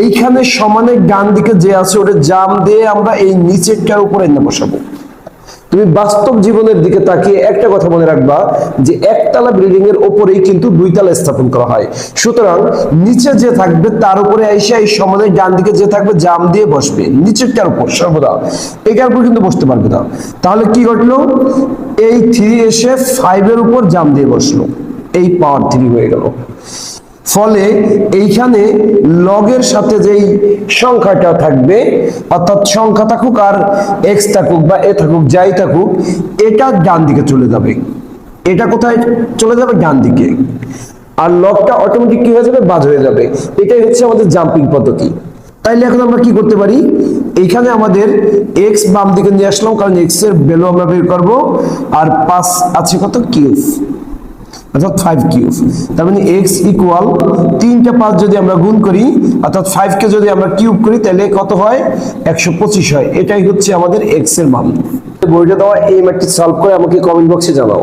এইখানে সমানে ডান দিকে যে আছে, ওটা জাম দিয়ে আমরা এই নিচেরটার উপরে এনে বসাবো। তুমি বাস্তব জীবনের দিকে তাকিয়ে একটা কথা মনে রাখবা যে একতলা বিল্ডিং এর উপরেই কিন্তু দুইতলা স্থাপন করা হয়। সুতরাং নিচে যে থাকবে, তার উপরে এসে এই সমানের ডান দিকে যে থাকবে, জাম দিয়ে বসবে নিচেরটার উপর সর্বদা। এটার উপর কিন্তু বসতে পারবে না। তাহলে কি ঘটলো? এই থ্রি এসে ফাইভের উপর জাম দিয়ে বসল। এই পাওয়ার থ্রি হয়ে গেল। ফলে এইখানে লগের সাথে যেই সংখ্যাটা থাকবে, অর্থাৎ সংখ্যা থাকুক আর এক্স থাকুক বা এ থাকুক, যাই থাকুক, এটা ডান দিকে চলে যাবে। এটা কোথায় চলে যাবে? ডান দিকে। আর লগটা অটোমেটিক কি হয়ে যাবে? বাদ হয়ে যাবে। এটাই হচ্ছে আমাদের জাম্পিং পদ্ধতি। তাইলে এখন আমরা কি করতে পারি? এইখানে আমাদের এক্স বাম দিকে নিয়ে আসলাম, কারণ এক্সের ভ্যালু আমরা বের করব। আর পাঁচ আছে কত? কিউব। অর্থাৎ ফাইভ কিউব তার মানে এক্স ইকুয়াল তিনটা পাঁচ যদি আমরা গুণ করি, অর্থাৎ ফাইভ কে যদি আমরা কিউব করি, তাহলে কত হয়? একশো পঁচিশ হয়। এটাই হচ্ছে আমাদের এক্সের মান। বইটা দেওয়া এই ম্যাটটি সলভ করে আমাকে কমেন্ট বক্সে জানাও।